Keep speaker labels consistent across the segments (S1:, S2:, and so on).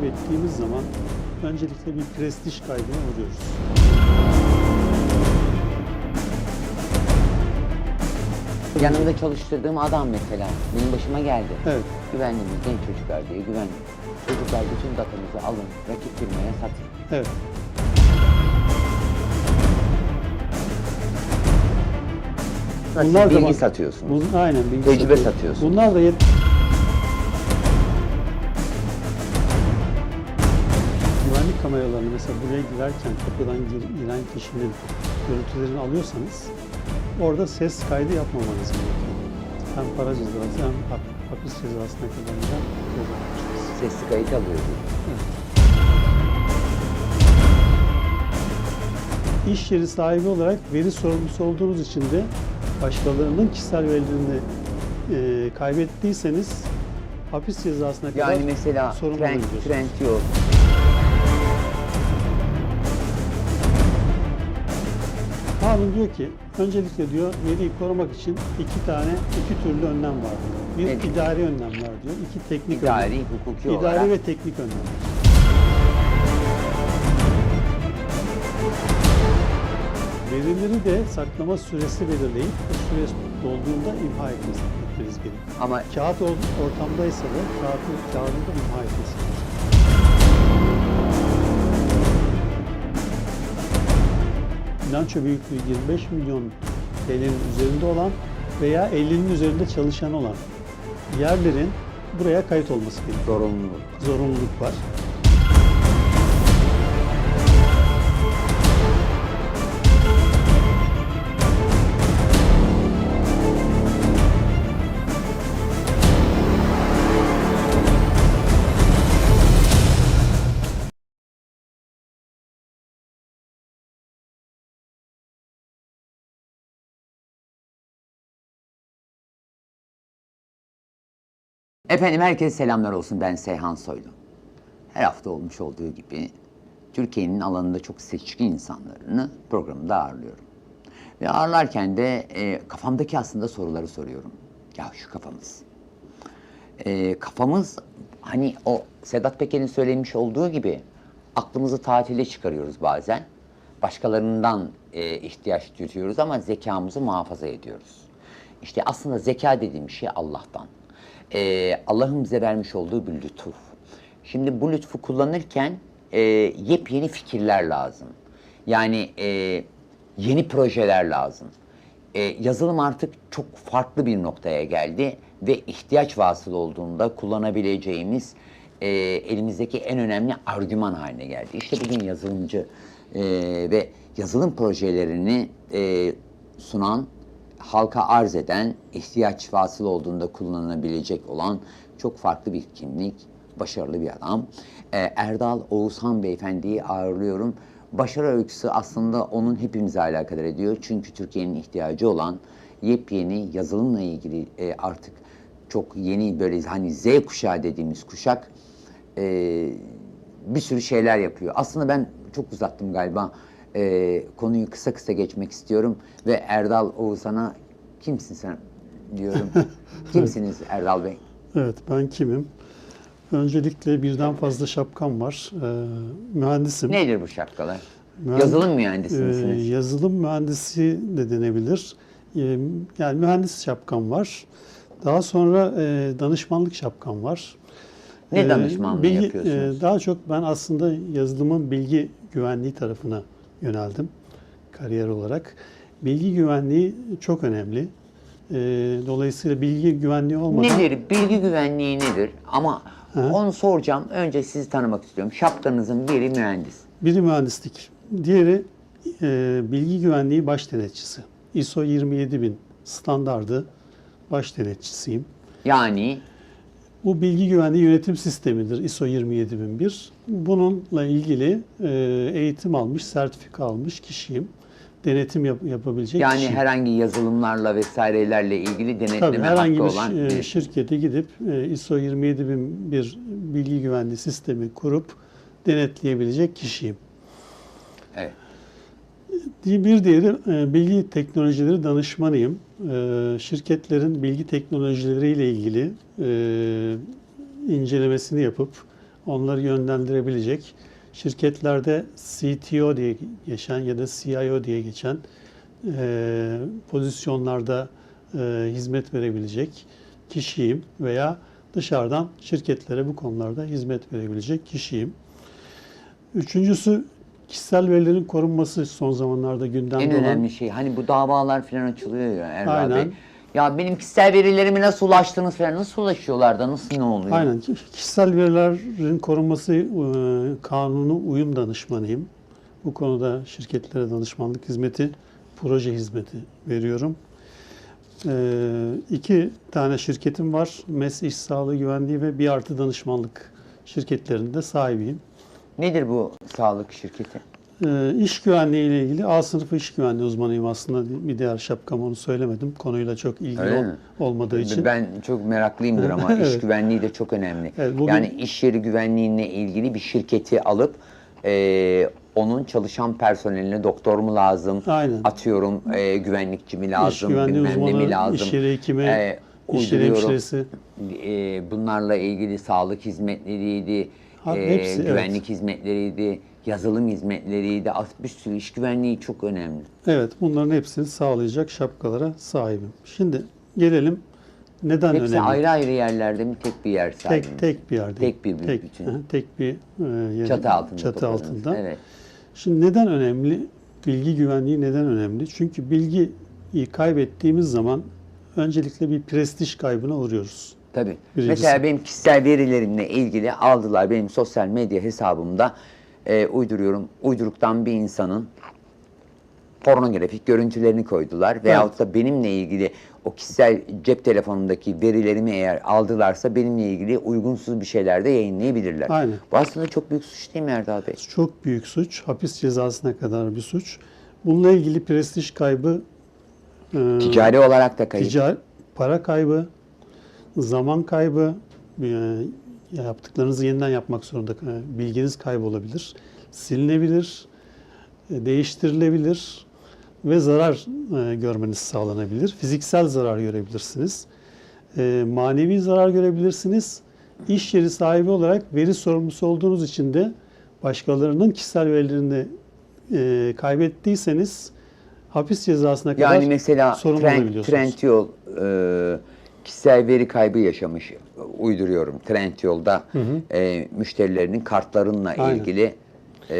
S1: Kaybettiğimiz zaman öncelikle bir prestij kaybına uğruyoruz.
S2: Yanımda çalıştırdığım adam mesela benim başıma geldi.
S1: Evet.
S2: Güvenliğimiz genç çocuklar diye güvenlik. Çocuklar bütün datanızı alın, rakip firmaya satın.
S1: Evet.
S2: Bunlar
S1: da
S2: bilgi
S1: bak-
S2: satıyorsunuz.
S1: Bu, aynen bilgi
S2: Tecrübe
S1: satıyoruz.
S2: satıyorsun.
S1: Bunlar da yet- kameralarını mesela buraya girerken kapıdan gir- giren kişinin görüntülerini alıyorsanız orada ses kaydı yapmamanız gerekiyor. Hem para cezası hem hap- hapis cezasına kadar giden ceza.
S2: Sesli kayıt alıyoruz.
S1: İş yeri sahibi olarak veri sorumlusu olduğunuz için de başkalarının kişisel verilerini e, kaybettiyseniz hapis cezasına kadar
S2: Yani mesela
S1: sorumlu
S2: trend,
S1: olabiliyorsunuz.
S2: trend
S1: Kanun diyor ki öncelikle diyor veriyi korumak için iki tane iki türlü önlem var. Bir
S2: Evet.
S1: idari önlem var diyor. İki teknik
S2: İdari,
S1: önlem.
S2: hukuki
S1: İdari
S2: olarak.
S1: ve teknik önlem. Verileri de saklama süresi belirleyip bu süre dolduğunda imha etmesi gerekiyor.
S2: Ama
S1: Kağıt ortamdaysa da kağıdı, kağıdı da imha etmesi lazım. Bilanço büyüklüğü 25 milyon TL'nin üzerinde olan veya 50'nin üzerinde çalışan olan yerlerin buraya kayıt olması gerekiyor.
S2: zorunlu.
S1: Zorunluluk var.
S2: Efendim herkese selamlar olsun. Ben Seyhan Soylu. Her hafta olmuş olduğu gibi Türkiye'nin alanında çok seçkin insanlarını programda ağırlıyorum. Ve ağırlarken de e, kafamdaki aslında soruları soruyorum. Ya şu kafamız. E, kafamız hani o Sedat Peker'in söylemiş olduğu gibi aklımızı tatile çıkarıyoruz bazen. Başkalarından e, ihtiyaç duyuyoruz ama zekamızı muhafaza ediyoruz. İşte aslında zeka dediğim şey Allah'tan. E, Allah'ın bize vermiş olduğu bir lütuf. Şimdi bu lütfu kullanırken e, yepyeni fikirler lazım. Yani e, yeni projeler lazım. E, yazılım artık çok farklı bir noktaya geldi ve ihtiyaç vasıl olduğunda kullanabileceğimiz e, elimizdeki en önemli argüman haline geldi. İşte bugün yazılımcı e, ve yazılım projelerini e, sunan, halka arz eden, ihtiyaç vasıl olduğunda kullanılabilecek olan çok farklı bir kimlik, başarılı bir adam. E, Erdal Oğuzhan Beyefendi'yi ağırlıyorum. Başarı öyküsü aslında onun hepimize alakadar ediyor. Çünkü Türkiye'nin ihtiyacı olan yepyeni yazılımla ilgili e, artık çok yeni böyle hani Z kuşağı dediğimiz kuşak e, bir sürü şeyler yapıyor. Aslında ben çok uzattım galiba. E, konuyu kısa kısa geçmek istiyorum ve Erdal Oğuzhan'a kimsin sen diyorum. Kimsiniz Erdal Bey?
S1: Evet ben kimim? Öncelikle birden fazla şapkam var. Ee, mühendisim.
S2: Nedir bu şapkalar?
S1: Mühend-
S2: Yazılım mühendisi
S1: Ee,
S2: misiniz?
S1: yazılım mühendisi de denebilir. Ee, yani mühendis şapkam var. Daha sonra e, danışmanlık şapkam var.
S2: Ne danışmanlığı
S1: bilgi-
S2: yapıyorsunuz?
S1: e, daha çok ben aslında yazılımın bilgi güvenliği tarafına yöneldim kariyer olarak. Bilgi güvenliği çok önemli. Ee, dolayısıyla bilgi güvenliği olmadan
S2: Nedir? Bilgi güvenliği nedir? Ama
S1: Hı.
S2: onu soracağım. Önce sizi tanımak istiyorum. Şapkanızın biri mühendis.
S1: Biri mühendislik, diğeri e, bilgi güvenliği baş denetçisi. ISO 27000 standardı baş denetçisiyim.
S2: Yani
S1: Bu bilgi güvenliği yönetim sistemidir ISO 27001. Bununla ilgili e, eğitim almış, sertifika almış kişiyim. Denetim yap- yapabilecek
S2: yani
S1: kişiyim.
S2: herhangi yazılımlarla vesairelerle ilgili denetleme
S1: Tabii herhangi
S2: hakkı
S1: bir
S2: olan bir
S1: e, şirkete gidip e, ISO 27001 bilgi güvenliği sistemi kurup denetleyebilecek kişiyim.
S2: Evet.
S1: Bir diğeri e, bilgi teknolojileri danışmanıyım. E, Şirketlerin bilgi teknolojileriyle ilgili e, incelemesini yapıp onları yönlendirebilecek şirketlerde CTO diye geçen ya da CIO diye geçen pozisyonlarda hizmet verebilecek kişiyim veya dışarıdan şirketlere bu konularda hizmet verebilecek kişiyim. Üçüncüsü kişisel verilerin korunması son zamanlarda gündemde
S2: En
S1: olan
S2: önemli şey hani bu davalar falan açılıyor ya Erdal
S1: Aynen.
S2: Bey. Ya benim kişisel verilerime nasıl ulaştınız falan nasıl ulaşıyorlar da nasıl ne oluyor?
S1: Aynen. Kişisel verilerin korunması e, kanunu uyum danışmanıyım. Bu konuda şirketlere danışmanlık hizmeti, proje hizmeti veriyorum. E, iki tane şirketim var. MES İş Sağlığı Güvenliği ve Bir Artı Danışmanlık şirketlerinde sahibiyim.
S2: Nedir bu sağlık şirketi?
S1: E, iş güvenliği ile ilgili A sınıfı iş güvenliği uzmanıyım aslında. Bir diğer şapkam onu söylemedim. Konuyla çok ilgili
S2: Öyle
S1: ol-
S2: mi?
S1: olmadığı için.
S2: Ben çok meraklıyımdır ama iş
S1: Evet.
S2: güvenliği de çok önemli.
S1: Evet, bugün-
S2: Yani iş yeri güvenliğine ilgili bir şirketi alıp e, onun çalışan personeline doktor mu lazım?
S1: Aynen.
S2: Atıyorum e, güvenlikçi mi
S1: İş
S2: lazım?
S1: güvenliği
S2: bilmem ne mi
S1: uzmanı,
S2: lazım?
S1: iş yeri hekimi,
S2: E,
S1: iş yeri hemşiresi.
S2: E, bunlarla ilgili sağlık hizmetleriydi,
S1: Ha,
S2: e,
S1: hepsi, evet.
S2: güvenlik hizmetleriydi, yazılım hizmetleriydi. Bir sürü iş güvenliği çok önemli.
S1: Evet, bunların hepsini sağlayacak şapkalara sahibim. Şimdi gelelim neden
S2: Hepsi
S1: önemli?
S2: ayrı ayrı yerlerde mi tek bir yer sahibi
S1: tek tek bir yerde.
S2: Tek bir
S1: tek,
S2: bütün.
S1: hı, tek bir e, yer-
S2: Çatı altında
S1: çatı
S2: topladınız.
S1: altında.
S2: Evet.
S1: Şimdi neden önemli? Bilgi güvenliği neden önemli? Çünkü bilgiyi kaybettiğimiz zaman öncelikle bir prestij kaybına uğruyoruz.
S2: Tabii.
S1: Birincisi.
S2: Mesela benim kişisel verilerimle ilgili aldılar benim sosyal medya hesabımda e, uyduruyorum. Uyduruktan bir insanın pornografik görüntülerini koydular. Veyahut da benimle ilgili o kişisel cep telefonumdaki verilerimi eğer aldılarsa benimle ilgili uygunsuz bir şeyler de yayınlayabilirler.
S1: Aynen.
S2: Bu aslında çok büyük suç değil mi Erdal Bey?
S1: Çok büyük suç, hapis cezasına kadar bir suç. Bununla ilgili prestij kaybı, e,
S2: Ticari olarak da kayıp.
S1: Ticari, para kaybı, zaman kaybı, e, yaptıklarınızı yeniden yapmak zorunda bilginiz kaybolabilir, silinebilir, e, değiştirilebilir ve zarar e, görmeniz sağlanabilir. Fiziksel zarar görebilirsiniz. Manevi zarar görebilirsiniz. İş yeri sahibi olarak veri sorumlusu olduğunuz için de başkalarının kişisel verilerini kaybettiyseniz hapis cezasına kadar
S2: Yani mesela
S1: sorumlu
S2: Trend,
S1: olabiliyorsunuz.
S2: Trendyol e, kişisel veri kaybı yaşamış. Uyduruyorum. Trendyol'da e, müşterilerinin kartlarınla
S1: Aynen.
S2: ilgili e,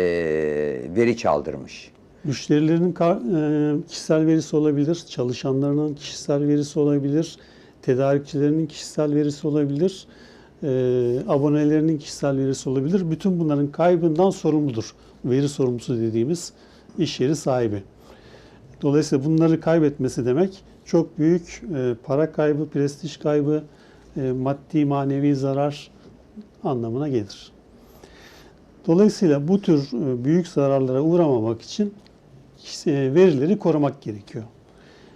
S2: veri çaldırmış.
S1: Müşterilerinin kar- e, kişisel verisi olabilir, çalışanlarının kişisel verisi olabilir, tedarikçilerinin kişisel verisi olabilir, e, abonelerinin kişisel verisi olabilir. Bütün bunların kaybından sorumludur. Veri sorumlusu dediğimiz iş yeri sahibi. Dolayısıyla bunları kaybetmesi demek çok büyük e, para kaybı, prestij kaybı, e, maddi manevi zarar anlamına gelir. Dolayısıyla bu tür e, büyük zararlara uğramamak için e, verileri korumak gerekiyor.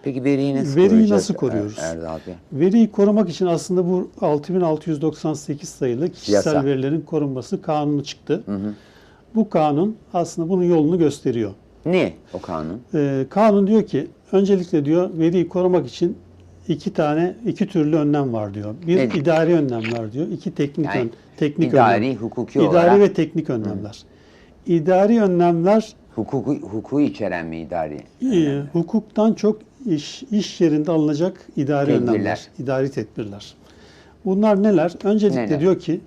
S2: Peki veriyi nasıl
S1: Veriyi
S2: koruyacağız
S1: nasıl koruyoruz?
S2: Er- Erdal Bey?
S1: Veriyi korumak için aslında bu 6698 sayılı kişisel
S2: Yasa.
S1: verilerin korunması kanunu çıktı. Bu kanun aslında bunun yolunu gösteriyor.
S2: Ne o kanun?
S1: Ee, kanun diyor ki öncelikle diyor veriyi korumak için iki tane iki türlü önlem var diyor. Bir
S2: Nedir?
S1: idari önlemler diyor. iki teknik
S2: Yani
S1: ön, teknik
S2: idari,
S1: önlem.
S2: hukuki
S1: İdari
S2: olarak
S1: ve teknik önlemler. İdari önlemler
S2: hukuku, hukuku içeren mi idari?
S1: e, hukuktan çok iş iş yerinde alınacak idari
S2: Tedbirler.
S1: önlemler, idari tedbirler. Bunlar neler? Öncelikle
S2: Neler?
S1: diyor ki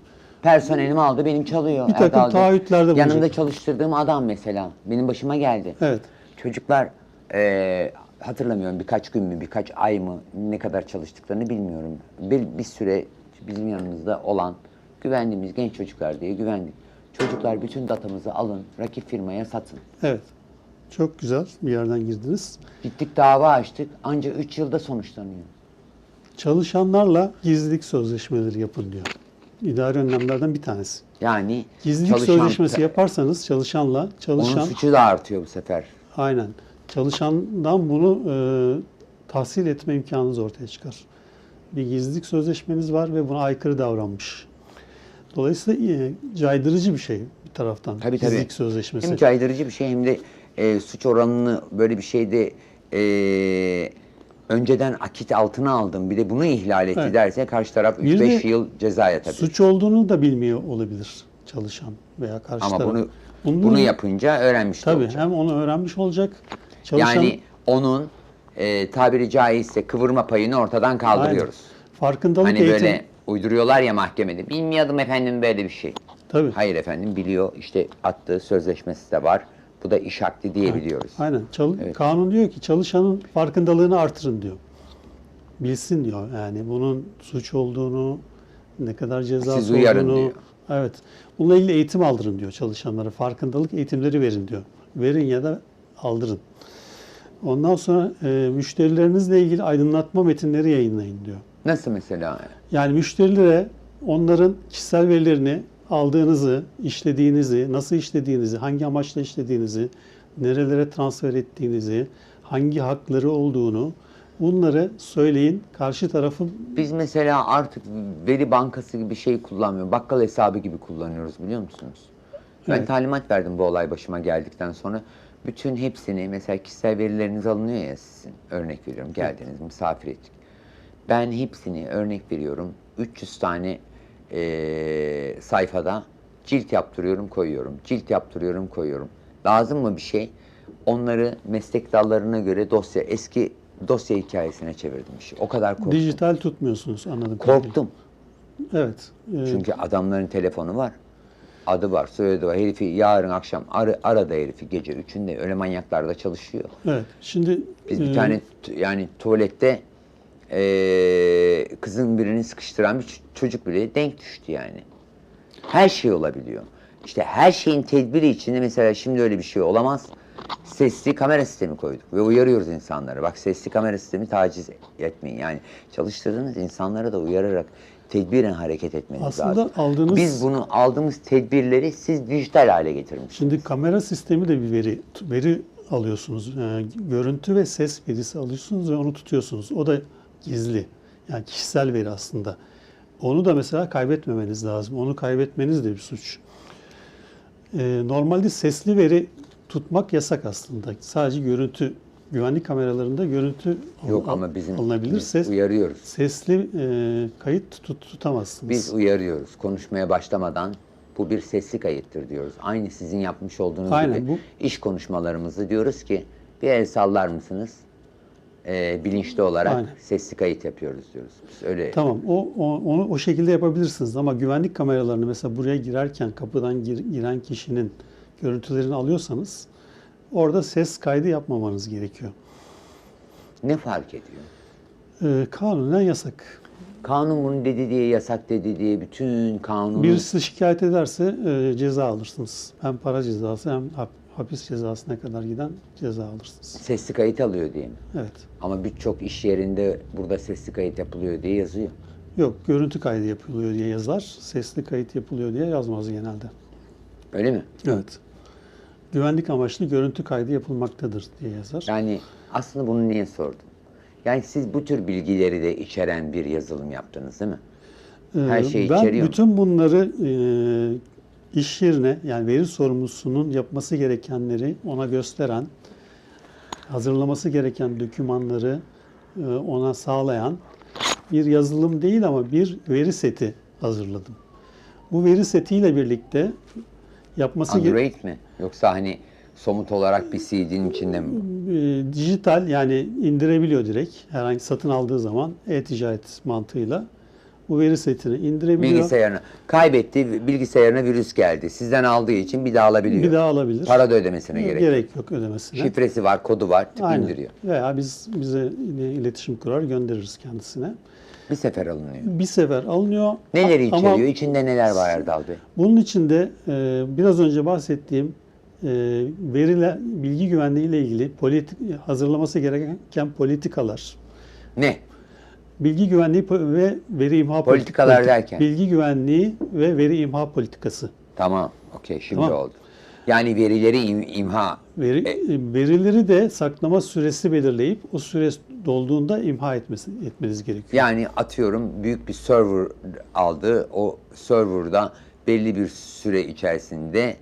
S2: Personelimi aldı benim çalıyor.
S1: Bir takım
S2: Erdal Bey.
S1: taahhütlerde bulunacak.
S2: Yanımda çalıştırdığım adam mesela benim başıma geldi.
S1: evet
S2: Çocuklar eee, hatırlamıyorum birkaç gün mü birkaç ay mı ne kadar çalıştıklarını bilmiyorum. Bir, bir süre bizim yanımızda olan güvendiğimiz genç çocuklar diye güvendik. Çocuklar bütün datamızı alın rakip firmaya satın.
S1: evet çok güzel bir yerden girdiniz.
S2: Gittik dava açtık ancak 3 yılda sonuçlanıyor.
S1: Çalışanlarla gizlilik sözleşmeleri yapın diyor. İdari önlemlerden bir tanesi.
S2: Yani
S1: Gizlilik
S2: çalışan-
S1: sözleşmesi yaparsanız çalışanla
S2: onun
S1: çalışan
S2: suçu da artıyor bu sefer.
S1: aynen çalışandan bunu e, tahsil etme imkanınız ortaya çıkar. Bir gizlilik sözleşmeniz var ve buna aykırı davranmış. Dolayısıyla e, caydırıcı bir şey bir taraftan
S2: Tabii, tabii.
S1: gizlilik sözleşmesi.
S2: Hem caydırıcı bir şey hem de e, suç oranını böyle bir şeyde e, önceden akit altına aldım bir de bunu ihlal etti
S1: Evet.
S2: derse karşı taraf
S1: Bir
S2: 3-5
S1: de
S2: yıl ceza yatabilir.
S1: Suç olduğunu da bilmiyor olabilir çalışan veya karşı
S2: Ama
S1: taraf.
S2: bunu
S1: Bunun-
S2: bunu yapınca öğrenmiş de
S1: Tabii
S2: olacak.
S1: hem onu öğrenmiş olacak. Çalışan,
S2: Yani onun e, tabiri caizse kıvırma payını ortadan kaldırıyoruz.
S1: Farkındalık
S2: Hani
S1: eğitim.
S2: böyle uyduruyorlar ya mahkemede. Bilmiyordum efendim böyle bir şey.
S1: Tabii.
S2: Hayır efendim biliyor. İşte attığı sözleşmesi de var. Bu da iş akdi diyebiliyoruz.
S1: Aynen. Çal-
S2: Evet.
S1: Kanun diyor ki çalışanın farkındalığını artırın diyor. Bilsin diyor. Yani bunun suç olduğunu, ne kadar cezası
S2: Siz uyarın
S1: olduğunu.
S2: diyor.
S1: Evet. Bununla ilgili eğitim aldırın diyor çalışanlara. Farkındalık eğitimleri verin diyor. Verin ya da aldırın. Ondan sonra e, müşterilerinizle ilgili aydınlatma metinleri yayınlayın diyor.
S2: Nasıl mesela?
S1: Yani müşterilere onların kişisel verilerini aldığınızı, işlediğinizi, nasıl işlediğinizi, hangi amaçla işlediğinizi, nerelere transfer ettiğinizi, hangi hakları olduğunu bunları söyleyin. Karşı tarafı
S2: Biz mesela artık veri bankası gibi bir şey kullanmıyoruz. Bakkal hesabı gibi kullanıyoruz biliyor musunuz? Ben
S1: Evet.
S2: talimat verdim bu olay başıma geldikten sonra. Bütün hepsini mesela kişisel verileriniz alınıyor ya sizin. Örnek veriyorum geldiniz misafir ettik. Ben hepsini örnek veriyorum 300 tane eee, sayfada cilt yaptırıyorum koyuyorum. Cilt yaptırıyorum koyuyorum. Lazım mı bir şey? Onları meslek dallarına göre dosya eski dosya hikayesine çevirdim işi. O kadar korktum.
S1: dijital tutmuyorsunuz anladım.
S2: Korktum.
S1: Evet. e,
S2: Çünkü adamların telefonu var. Adı var, soyadı var. Herifi yarın akşam ar arada herifi gece üçünde öyle manyaklar da çalışıyor.
S1: evet. Şimdi
S2: Biz bir
S1: e,
S2: tane yani tuvalette eee, kızın birini sıkıştıran bir çocuk bile denk düştü yani. Her şey olabiliyor. İşte her şeyin tedbiri içinde mesela şimdi öyle bir şey olamaz. Sesli kamera sistemi koyduk ve uyarıyoruz insanları. Bak sesli kamera sistemi taciz etmeyin. Yani çalıştırdığınız insanlara da uyararak tedbiren hareket etmeniz
S1: Aslında
S2: lazım.
S1: aldığınız-
S2: Biz bunu aldığımız tedbirleri siz dijital hale getirmişsiniz.
S1: Şimdi kamera sistemi de bir veri veri alıyorsunuz. Yani görüntü ve ses verisi alıyorsunuz ve onu tutuyorsunuz. O da gizli. Yani kişisel veri aslında. Onu da mesela kaybetmemeniz lazım. Onu kaybetmeniz de bir suç. Ee, normalde sesli veri tutmak yasak aslında. Sadece görüntü güvenlik kameralarında görüntü
S2: Yok
S1: al-
S2: ama bizim
S1: alınabilir.
S2: biz
S1: Ses
S2: uyarıyoruz.
S1: sesli e, kayıt tut, tutamazsınız.
S2: Biz uyarıyoruz. Konuşmaya başlamadan bu bir sesli kayıttır diyoruz. Aynı sizin yapmış olduğunuz
S1: Aynen,
S2: gibi
S1: bu-
S2: iş konuşmalarımızı diyoruz ki bir el sallar mısınız? Ee, bilinçli olarak
S1: Aynen.
S2: sesli kayıt yapıyoruz diyoruz. Biz öyle
S1: Tamam, o, o- onu o şekilde yapabilirsiniz ama güvenlik kameralarını mesela buraya girerken kapıdan gir- giren kişinin görüntülerini alıyorsanız orada ses kaydı yapmamanız gerekiyor.
S2: ne fark ediyor?
S1: Ee, kanunen yasak.
S2: Kanun bunu dedi diye yasak dedi diye bütün kanunu
S1: Birisi şikayet ederse e, ceza alırsınız. Hem para cezası hem hapis cezasına kadar giden ceza alırsınız.
S2: sesli kayıt alıyor diye mi?
S1: Evet.
S2: Ama birçok iş yerinde burada sesli kayıt yapılıyor diye yazıyor.
S1: Yok, görüntü kaydı yapılıyor diye yazar. Sesli kayıt yapılıyor diye yazmaz genelde.
S2: Öyle mi?
S1: Evet. Güvenlik amaçlı görüntü kaydı yapılmaktadır diye yazar.
S2: Yani aslında bunu niye sordum? Yani siz bu tür bilgileri de içeren bir yazılım yaptınız değil mi? Her
S1: Ee,
S2: şeyi
S1: ben
S2: içeriyor mu?
S1: bütün bunları e, iş yerine yani veri sorumlusunun yapması gerekenleri ona gösteren, hazırlaması gereken dokümanları e, ona sağlayan bir yazılım değil ama bir veri seti hazırladım. Bu veri setiyle birlikte yapması
S2: Android mi? Yoksa hani somut olarak bir CD'nin içinde mi?
S1: e, dijital yani indirebiliyor direkt herhangi satın aldığı zaman e-ticaret mantığıyla bu veri setini indirebiliyor.
S2: Bilgisayarına. Kaybetti, bilgisayarına virüs geldi. Sizden aldığı için bir daha alabiliyor.
S1: Bir daha alabilir.
S2: Para da ödemesine gerek. yok.
S1: Gerek yok ödemesine.
S2: Şifresi var, kodu var, tık
S1: Aynen.
S2: indiriyor.
S1: Veya biz bize yine iletişim kurar göndeririz kendisine.
S2: Bir sefer alınıyor.
S1: Bir sefer alınıyor.
S2: Neleri içeriyor?
S1: Ama
S2: İçinde neler var Erdal Bey?
S1: bunun içinde e, biraz önce bahsettiğim e, veriler, bilgi güvenliği ile ilgili politik, hazırlaması gereken politikalar,
S2: Ne?
S1: Bilgi güvenliği ve veri imha politik-
S2: Politikalar
S1: politik-
S2: derken?
S1: bilgi güvenliği ve veri imha politikası.
S2: Tamam. Okey şimdi
S1: Tamam.
S2: oldu. Yani verileri im- imha.
S1: Veri,
S2: E-
S1: verileri de saklama süresi belirleyip o süre dolduğunda imha etmesi etmeniz gerekiyor.
S2: Yani atıyorum büyük bir server aldı. O serverda belli bir süre içerisinde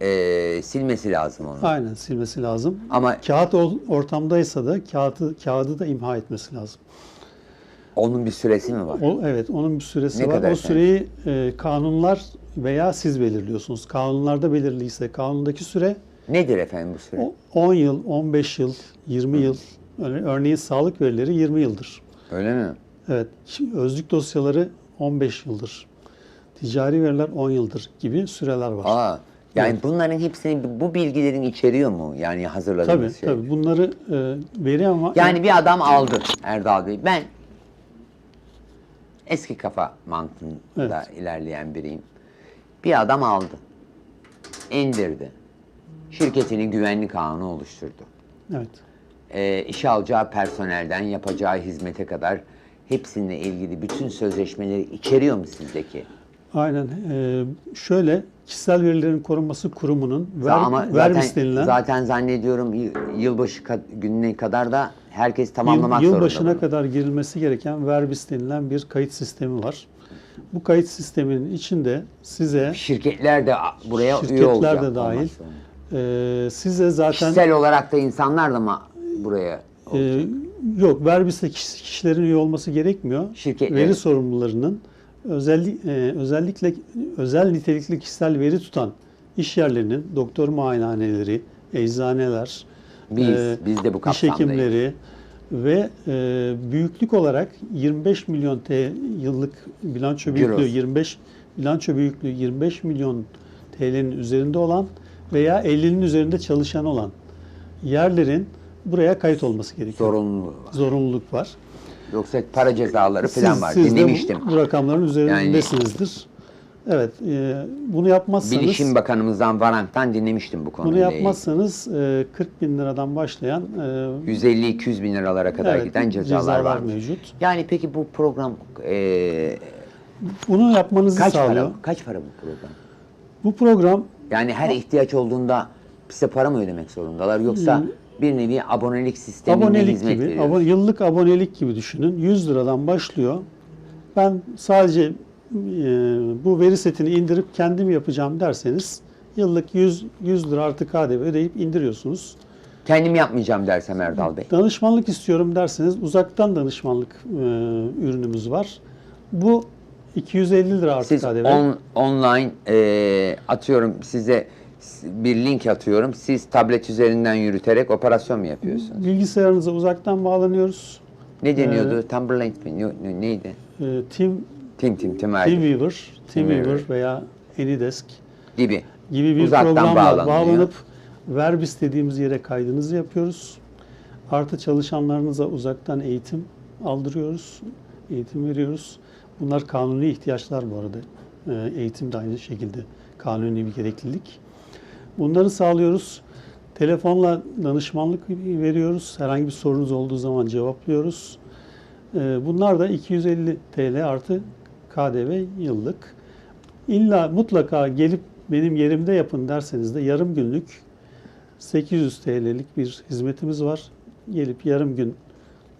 S2: e, silmesi lazım onu.
S1: Aynen silmesi lazım.
S2: Ama
S1: Kağıt ortamdaysa da kağıdı kağıdı da imha etmesi lazım.
S2: Onun bir süresi mi var?
S1: O evet onun bir süresi
S2: Ne
S1: var.
S2: kadar
S1: O süreyi e, kanunlar veya siz belirliyorsunuz. Kanunlarda belirliyse kanundaki süre
S2: Nedir efendim bu süre?
S1: o- 10 yıl, 15 yıl, 20 yıl. Öyle- Örneğin sağlık verileri 20 yıldır.
S2: Öyle mi?
S1: Evet, şimdi özlük dosyaları 15 yıldır. Ticari veriler 10 yıldır gibi süreler var.
S2: Aa, yani bunların hepsini bu bilgilerin içeriyor mu? Yani hazırladığınız
S1: tabii
S2: şey.
S1: tabii bunları e, veri ama
S2: Yani bir adam aldı Erdal Bey. Ben eski kafa mantığında ilerleyen biriyim. Bir adam aldı. indirdi. Şirketinin güvenlik ağını oluşturdu.
S1: evet.
S2: Ee, işe alacağı personelden yapacağı hizmete kadar hepsininle ilgili bütün sözleşmeleri içeriyor mu sizdeki?
S1: Aynen. E, şöyle kişisel verilerin korunması kurumunun ver,
S2: Ama
S1: Verbis
S2: zaten,
S1: denilen
S2: zaten zannediyorum yılbaşı gününe kadar da herkes
S1: yıl,
S2: tamamlamak
S1: yılbaşına
S2: zorunda. bunu.
S1: kadar girilmesi gereken Verbis denilen bir kayıt sistemi var. Bu kayıt sisteminin içinde size
S2: Şirketler de buraya üye
S1: Şirketler
S2: olacak.
S1: de dahil. e, size zaten
S2: Kişisel olarak da insanlar da mı buraya
S1: Ee, yok, Verbis'te kişi- kişilerin üye olması gerekmiyor.
S2: Şirketlerin.
S1: Veri sorumlularının özellik, e, özellikle özel nitelikli kişisel veri tutan iş yerlerinin, doktor muayenehaneleri, eczaneler,
S2: Biz-
S1: e,
S2: biz de bu kapsamdayız.
S1: hekimleri ve e, büyüklük olarak 25 milyon T yıllık bilanço büyüklüğü
S2: Euros.
S1: 25 bilanço büyüklüğü 25 milyon TL'nin üzerinde olan veya 50'nin üzerinde çalışan olan yerlerin buraya kayıt olması gerekiyor.
S2: Zorunluluğu var.
S1: Zorunluluk var.
S2: Yoksa para cezaları falan var.
S1: siz de
S2: Dinlemiştim.
S1: bu, bu rakamların üzerindesinizdir. Evet, e, bunu yapmazsanız
S2: Bilişim Bakanımızdan Varank'tan dinlemiştim bu
S1: bunu
S2: konuyla ilgili.
S1: yapmazsanız e, 40 bin liradan başlayan e,
S2: 150-200 bin liralara kadar
S1: evet,
S2: giden cezalar, var.
S1: mevcut.
S2: Yani peki bu program eee,
S1: Bunu yapmanızı
S2: kaç
S1: sağlıyor.
S2: para? Kaç para bu program?
S1: Bu program
S2: Yani her ihtiyaç olduğunda size para mı ödemek zorundalar yoksa bir nevi abonelik sisteminde
S1: abonelik
S2: hizmet
S1: gibi,
S2: veriyorsunuz?
S1: abo- yıllık abonelik gibi düşünün. 100 liradan başlıyor. Ben sadece e, bu veri setini indirip kendim yapacağım derseniz yıllık 100 100 lira artı KDV ödeyip indiriyorsunuz.
S2: Kendim yapmayacağım dersem Erdal Bey.
S1: Danışmanlık istiyorum derseniz uzaktan danışmanlık e, ürünümüz var. Bu 250 lira artı
S2: Siz
S1: KDV.
S2: on, online eee, atıyorum size bir link atıyorum. Siz tablet üzerinden yürüterek operasyon mu yapıyorsunuz?
S1: Bilgisayarınıza uzaktan bağlanıyoruz.
S2: Ne deniyordu? Timberlake mi? Yo- ne- Neydi?
S1: E, Team,
S2: Tim Tim Tim
S1: Teamweaver, Teamweaver
S2: Teamweaver.
S1: veya Anydesk
S2: gibi.
S1: gibi bir
S2: Uzaktan
S1: programla bağlanıp Verbis dediğimiz yere kaydınızı yapıyoruz. Artı çalışanlarınıza uzaktan eğitim aldırıyoruz. Eğitim veriyoruz. Bunlar kanuni ihtiyaçlar bu arada. Ee, Eğitim de aynı şekilde kanuni bir gereklilik. Bunları sağlıyoruz. Telefonla danışmanlık veriyoruz. Herhangi bir sorunuz olduğu zaman cevaplıyoruz. Ee, Bunlar da 250 TL artı KDV yıllık. İlla mutlaka gelip benim yerimde yapın derseniz de yarım günlük 800 TL'lik bir hizmetimiz var. Gelip yarım gün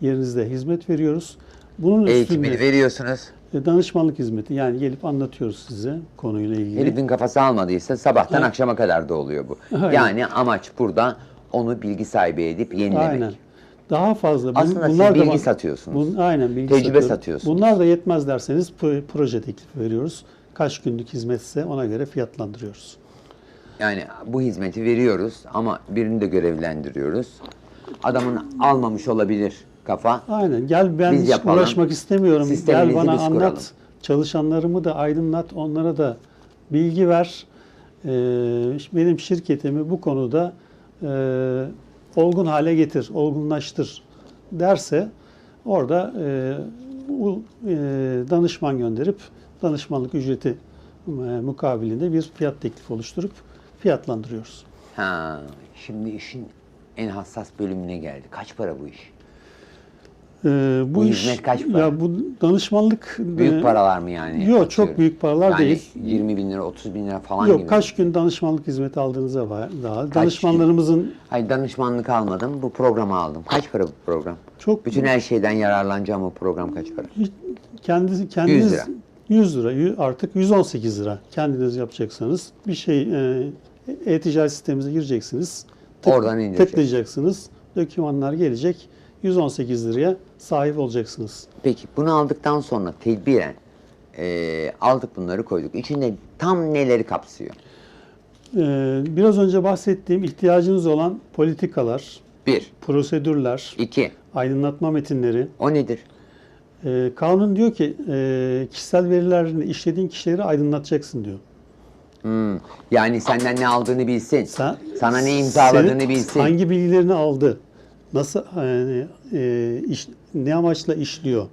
S1: yerinizde hizmet veriyoruz. Bunun
S2: Eğitimini
S1: üstünde
S2: veriyorsunuz.
S1: E, danışmanlık hizmeti yani gelip anlatıyoruz size konuyla ilgili.
S2: Herifin kafası almadıysa sabahtan
S1: Evet.
S2: akşama kadar da oluyor bu.
S1: Aynen.
S2: Yani amaç burada onu bilgi sahibi edip yenilemek.
S1: Aynen. Daha fazla.
S2: Aslında siz
S1: bunlar da
S2: bilgi
S1: bak-
S2: satıyorsunuz.
S1: Bun, aynen bilgi
S2: Tecrübe
S1: satıyorum.
S2: satıyorsunuz.
S1: Bunlar da yetmez derseniz pro- proje teklifi veriyoruz. Kaç günlük hizmetse ona göre fiyatlandırıyoruz.
S2: Yani bu hizmeti veriyoruz ama birini de görevlendiriyoruz. Adamın almamış olabilir kafa.
S1: Aynen. Gel ben
S2: Biz
S1: hiç
S2: yapalım.
S1: uğraşmak istemiyorum. Gel bana anlat.
S2: kuralım.
S1: Çalışanlarımı da aydınlat. Onlara da bilgi ver. Ee, benim şirketimi bu konuda e, olgun hale getir, olgunlaştır derse orada e, bu, e, danışman gönderip danışmanlık ücreti e, mukabilinde bir fiyat teklifi oluşturup fiyatlandırıyoruz.
S2: Ha, şimdi işin en hassas bölümüne geldi. Kaç para bu iş?
S1: Ee, bu,
S2: Bu
S1: iş,
S2: hizmet kaç para?
S1: Ya bu danışmanlık
S2: Büyük
S1: e,
S2: paralar mı yani?
S1: Yok çok büyük paralar
S2: yani
S1: değil.
S2: 20 bin lira, 30 bin lira falan
S1: Yok
S2: gibi.
S1: kaç gün danışmanlık hizmeti aldığınıza var daha. Danışmanlarımızın
S2: Hayır danışmanlık almadım. Bu programı aldım. Kaç para bu program?
S1: çok
S2: Bütün her şeyden yararlanacağım o program kaç para?
S1: kendisi kendiniz
S2: 100 lira.
S1: 100 lira artık 118 lira kendiniz yapacaksanız bir şey e, E-ticaret sistemimize gireceksiniz.
S2: Oradan indirecek.
S1: Tıklayacaksınız. Dokümanlar gelecek. 118 liraya sahip olacaksınız.
S2: Peki bunu aldıktan sonra tedbiren e, aldık bunları koyduk. İçinde tam neleri kapsıyor?
S1: Ee, biraz önce bahsettiğim ihtiyacınız olan politikalar,
S2: Bir,
S1: prosedürler,
S2: iki.
S1: aydınlatma metinleri.
S2: O nedir?
S1: Ee, kanun diyor ki e, kişisel verilerini işlediğin kişileri aydınlatacaksın diyor.
S2: Hmm, Yani senden ne aldığını bilsin.
S1: Sen,
S2: Sana ne imzaladığını
S1: senin
S2: bilsin.
S1: Hangi bilgilerini aldı? Nasıl yani, e, iş, ne amaçla işliyor?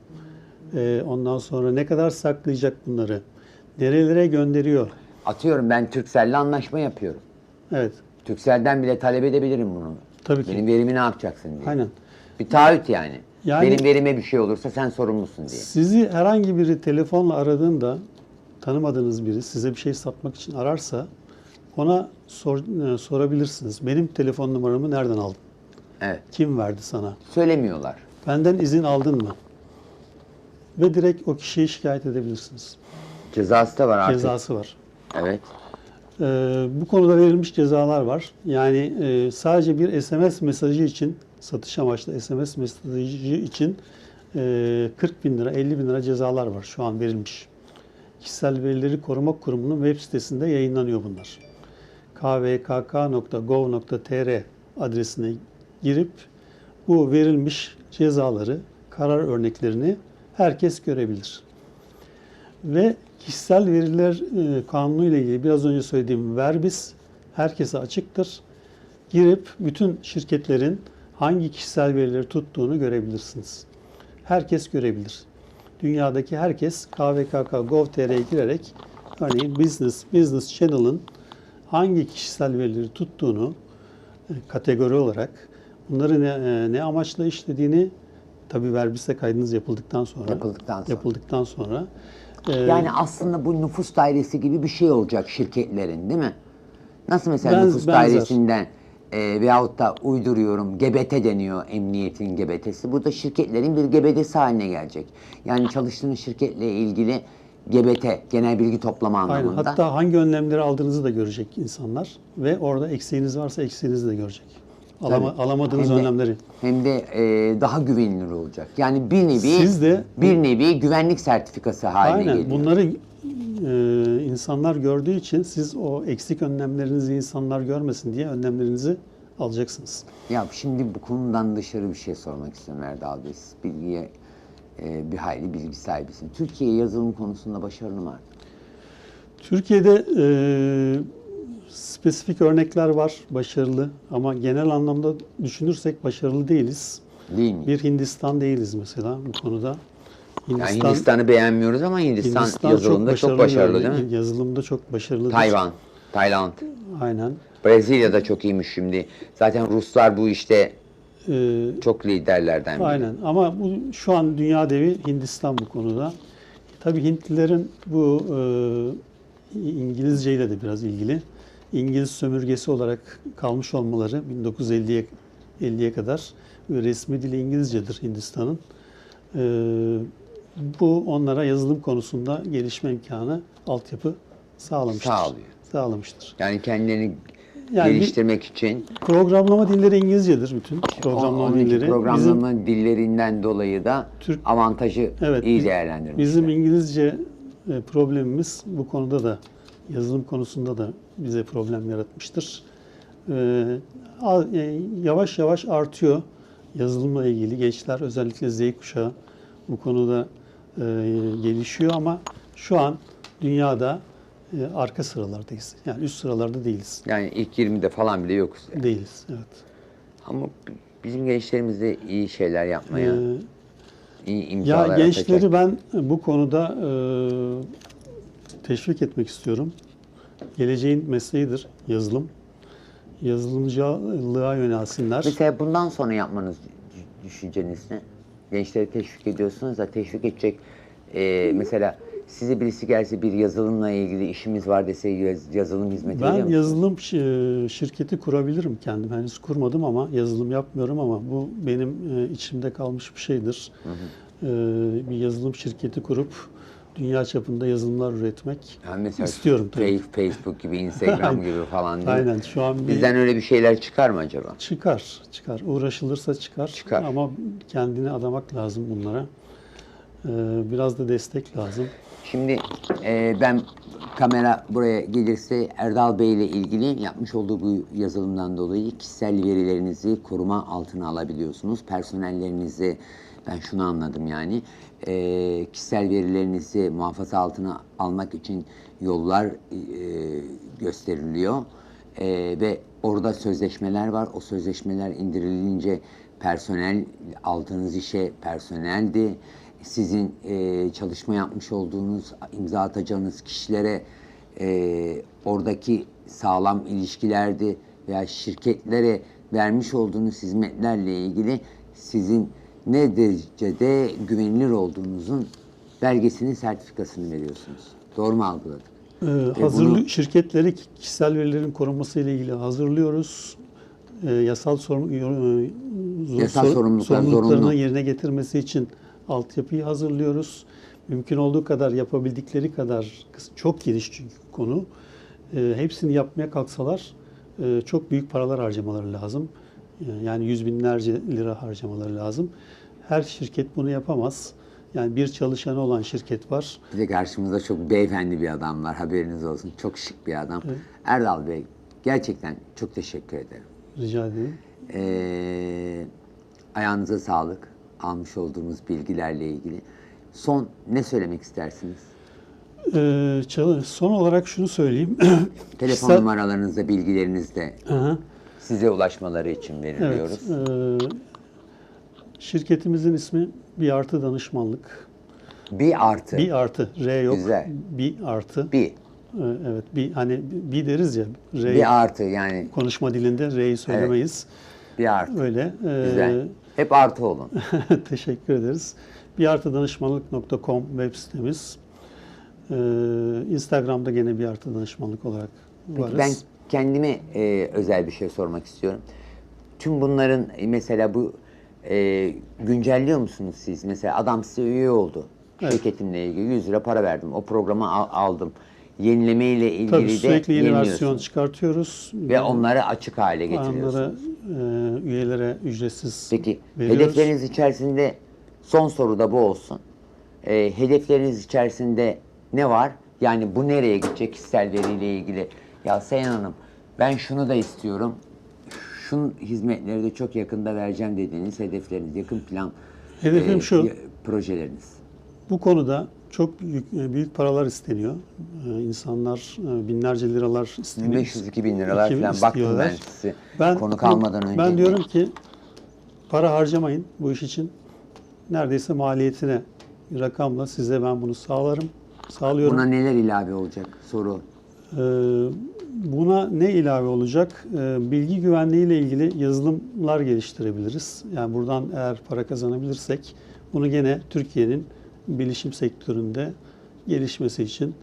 S1: E, ondan sonra ne kadar saklayacak bunları? Nerelere gönderiyor?
S2: Atıyorum ben Turkcell'le anlaşma yapıyorum.
S1: Evet.
S2: Turkcell'den bile talep edebilirim bunu.
S1: Tabii ki.
S2: Benim verimi ne yapacaksın diye.
S1: Aynen.
S2: Bir taahhüt yani.
S1: Yani-
S2: Benim verime bir şey olursa sen sorumlusun diye.
S1: Sizi herhangi biri telefonla aradığında tanımadığınız biri size bir şey satmak için ararsa ona sor- e, sorabilirsiniz. Benim telefon numaramı nereden aldın?
S2: Evet.
S1: Kim verdi sana?
S2: Söylemiyorlar.
S1: Benden izin aldın mı? Ve direkt o kişiyi şikayet edebilirsiniz.
S2: Cezası da var artık.
S1: Cezası var.
S2: Evet.
S1: Ee, bu konuda verilmiş cezalar var. Yani e, sadece bir SMS mesajı için, satış amaçlı SMS mesajı için e, 40 bin lira, 50 bin lira cezalar var şu an verilmiş. Kişisel Verileri Koruma Kurumu'nun web sitesinde yayınlanıyor bunlar. kvkk.gov.tr adresine girip bu verilmiş cezaları, karar örneklerini herkes görebilir. Ve kişisel veriler e, kanunu ile ilgili biraz önce söylediğim verbis herkese açıktır. Girip bütün şirketlerin hangi kişisel verileri tuttuğunu görebilirsiniz. Herkes görebilir. Dünyadaki herkes kvkk.gov.tr'ye girerek örneğin Business, Business Channel'ın hangi kişisel verileri tuttuğunu e, kategori olarak bunları ne, e, ne amaçla işlediğini tabii verbise kaydınız yapıldıktan sonra
S2: Yapıldıktan sonra.
S1: yapıldıktan sonra e,
S2: Yani aslında bu nüfus dairesi gibi bir şey olacak şirketlerin değil mi? Nasıl mesela
S1: Benz-
S2: nüfus
S1: benzer.
S2: dairesinden e, veyahut da uyduruyorum GBT deniyor emniyetin GBT'si. Bu da şirketlerin bir GBT'si haline gelecek. Yani çalıştığınız şirketle ilgili GBT, genel bilgi toplama
S1: Aynen.
S2: anlamında.
S1: Hatta hangi önlemleri aldığınızı da görecek insanlar ve orada eksiğiniz varsa eksiğinizi de görecek. Alama,
S2: Tabii.
S1: alamadığınız
S2: Hem de-
S1: önlemleri.
S2: Hem de e, daha güvenilir olacak. Yani bir nevi
S1: Siz de-
S2: bir nevi güvenlik sertifikası haline
S1: Aynen.
S2: geliyor.
S1: Bunları e, insanlar gördüğü için siz o eksik önlemlerinizi insanlar görmesin diye önlemlerinizi alacaksınız.
S2: Ya şimdi bu konudan dışarı bir şey sormak istiyorum Erdal Bey. Siz bilgiye e, bir hayli bilgi sahibisin. Türkiye yazılım konusunda başarılı mı? artık?
S1: Türkiye'de e, spesifik örnekler var başarılı ama genel anlamda düşünürsek başarılı değiliz.
S2: Değil mi?
S1: Bir Hindistan değiliz mesela bu konuda.
S2: yani Hindistan'ı beğenmiyoruz ama Hindistan,
S1: Hindistan
S2: yazılımda çok başarılı, değil mi?
S1: Yazılımda çok başarılı.
S2: Tayvan, Tayland,
S1: Aynen.
S2: Brezilya'da çok iyiymiş şimdi. Zaten Ruslar bu işte
S1: Ee,
S2: çok liderlerden biri.
S1: aynen ama bu şu an dünya devi Hindistan bu konuda. Tabii Hintlilerin bu e, İngilizce ile de biraz ilgili. İngiliz sömürgesi olarak kalmış olmaları 1950'ye 50'ye kadar ve resmi dili İngilizcedir Hindistan'ın. Ee, bu onlara yazılım konusunda gelişme imkanı, altyapı sağlamıştır.
S2: Sağlıyor.
S1: Sağlamıştır.
S2: Yani kendilerini
S1: Yani
S2: geliştirmek için
S1: Programlama dilleri İngilizcedir bütün programlama dilleri.
S2: programlama dillerinden dolayı da
S1: Türk-
S2: avantajı
S1: Evet,
S2: iyi değerlendirmişler.
S1: Bizim İngilizce e, problemimiz bu konuda da yazılım konusunda da bize problem yaratmıştır. E, a- e, Yavaş yavaş artıyor yazılımla ilgili gençler özellikle Z kuşağı bu konuda e, gelişiyor ama şu an dünyada e, arka sıralardayız. Yani üst sıralarda değiliz.
S2: Yani ilk 20'de falan bile yokuz. yani.
S1: Değiliz. Evet.
S2: Ama bizim gençlerimiz de iyi şeyler yapmaya,
S1: E,
S2: iyi
S1: Ya
S2: imzalar
S1: gençleri
S2: atacak.
S1: ben bu konuda teşvik etmek istiyorum. Geleceğin mesleğidir yazılım. Yazılımcılığa yönelsinler.
S2: Mesela bundan sonra yapmanız düşünceniz ne? Gençleri teşvik ediyorsunuz da teşvik edecek e, mesela size birisi gelse bir yazılımla ilgili işimiz var dese yaz- yazılım hizmeti veriyor
S1: Ben yazılım şi- şirketi kurabilirim kendim. Henüz kurmadım ama yazılım yapmıyorum ama bu benim e, içimde kalmış bir şeydir. E, Bir yazılım şirketi kurup dünya çapında yazılımlar üretmek
S2: Yani mesela
S1: istiyorum tabii.
S2: Face- Facebook gibi, Instagram gibi falan değil?
S1: Aynen şu an bir
S2: Bizden öyle bir şeyler çıkar mı acaba?
S1: çıkar, çıkar. Uğraşılırsa çıkar.
S2: Çıkar.
S1: Ama kendini adamak lazım bunlara. Ee, biraz da destek lazım.
S2: Şimdi e, ben kamera buraya gelirse Erdal Bey ile ilgili yapmış olduğu bu yazılımdan dolayı kişisel verilerinizi koruma altına alabiliyorsunuz. Personellerinizi ben şunu anladım yani e, kişisel verilerinizi muhafaza altına almak için yollar e, gösteriliyor. E, ve orada sözleşmeler var. O sözleşmeler indirilince personel aldığınız işe personeldi sizin e, çalışma yapmış olduğunuz, imza atacağınız kişilere e, oradaki sağlam ilişkilerdi veya şirketlere vermiş olduğunuz hizmetlerle ilgili sizin ne derecede güvenilir olduğunuzun belgesini, sertifikasını veriyorsunuz. Doğru mu algıladık?
S1: Ee,
S2: bunu-
S1: hazırlı şirketleri kişisel verilerin korunması ile ilgili hazırlıyoruz. Ee, yasal sorun, e,
S2: Yasal
S1: sor-
S2: sorumluluklar
S1: sorumluluklarını
S2: zorunlu.
S1: yerine getirmesi için altyapıyı hazırlıyoruz. Mümkün olduğu kadar yapabildikleri kadar çok geniş çünkü konu. Ee, hepsini yapmaya kalksalar e, çok büyük paralar harcamaları lazım. Yani yüz binlerce lira harcamaları lazım. Her şirket bunu yapamaz. Yani bir çalışanı olan şirket var.
S2: Bir de karşımızda çok beyefendi bir adam var haberiniz olsun. Çok şık bir adam. Erdal Bey gerçekten çok teşekkür ederim.
S1: Rica ederim.
S2: Ee, ayağınıza sağlık. Almış olduğumuz bilgilerle ilgili. Son ne söylemek istersiniz?
S1: Ee, son olarak şunu söyleyeyim.
S2: Telefon numaralarınızda, bilgilerinizde
S1: Aha,
S2: size ulaşmaları için
S1: evet.
S2: veriliyoruz.
S1: ee, şirketimizin ismi Bir Artı Danışmanlık.
S2: Bir artı.
S1: Bir artı. R yok.
S2: Güzel.
S1: Bir artı.
S2: Bir.
S1: Ee, evet. Bir hani bir deriz ya. R
S2: Bir artı yani
S1: konuşma dilinde R'yi söylemeyiz.
S2: bir artı.
S1: Öyle. Ee,
S2: Güzel. Hep artı olun.
S1: teşekkür ederiz. Bir artı danışmanlık.com web sitemiz. Ee, Instagram'da gene bir artı danışmanlık olarak varız.
S2: Ben kendime e, özel bir şey sormak istiyorum. Tüm bunların e, mesela bu e, güncelliyor musunuz siz? Mesela adam size üye oldu.
S1: Evet.
S2: Şirketimle ilgili 100 lira para verdim. O programı al- aldım. Yenileme ile ilgili
S1: Tabii
S2: de
S1: sürekli yeni versiyon çıkartıyoruz.
S2: Ve onları açık hale
S1: Onlara,
S2: getiriyorsunuz.
S1: e, üyelere ücretsiz
S2: Peki
S1: veriyoruz.
S2: hedefleriniz içerisinde son soru da bu olsun. Ee, hedefleriniz içerisinde ne var? Yani bu nereye gidecek kişisel veriyle ilgili? Ya Seyhan Hanım ben şunu da istiyorum. Şunun hizmetleri de çok yakında vereceğim dediğiniz hedefleriniz, yakın plan
S1: Hedefim
S2: e,
S1: şu.
S2: projeleriniz.
S1: Bu konuda çok büyük, e, büyük paralar isteniyor. E, İnsanlar e, binlerce liralar isteniyor.
S2: 1500-2000 liralar
S1: İki-
S2: falan baktım ben size. Konu kalmadan önce.
S1: Ben diyorum ki para harcamayın bu iş için. Neredeyse maliyetine bir rakamla size ben bunu sağlarım. Sağlıyorum.
S2: Buna neler ilave olacak soru.
S1: Ee, Buna ne ilave olacak? Ee, Bilgi güvenliği ile ilgili yazılımlar geliştirebiliriz. Yani buradan eğer para kazanabilirsek bunu gene Türkiye'nin bilişim sektöründe gelişmesi için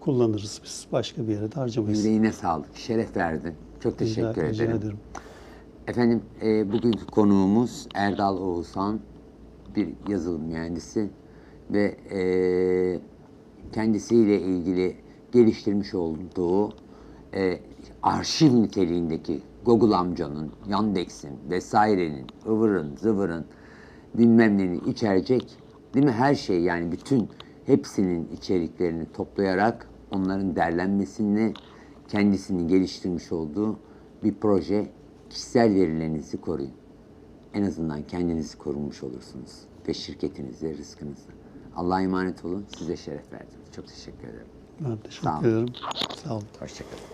S1: kullanırız biz. Başka bir yere de harcamayız.
S2: Yüreğine sağlık, şeref verdin. Çok teşekkür
S1: Rica-
S2: ederim.
S1: rica ederim.
S2: Efendim e, bugünkü konuğumuz Erdal Oğuzhan, bir yazılım mühendisi ve e, kendisiyle ilgili geliştirmiş olduğu e, arşiv niteliğindeki Google amcanın, Yandex'in vesairenin, ıvırın, zıvırın bilmem neni içerecek değil mi? Her şey yani bütün hepsinin içeriklerini toplayarak onların derlenmesini kendisini geliştirmiş olduğu bir proje kişisel verilerinizi koruyun. En azından kendinizi korumuş olursunuz ve şirketinizi, rızkınızı. Allah'a emanet olun. Size şeref verdim. Çok teşekkür ederim.
S1: Ben
S2: Sağ
S1: teşekkür
S2: olun.
S1: ederim. Sağ olun.
S2: Hoşçakalın.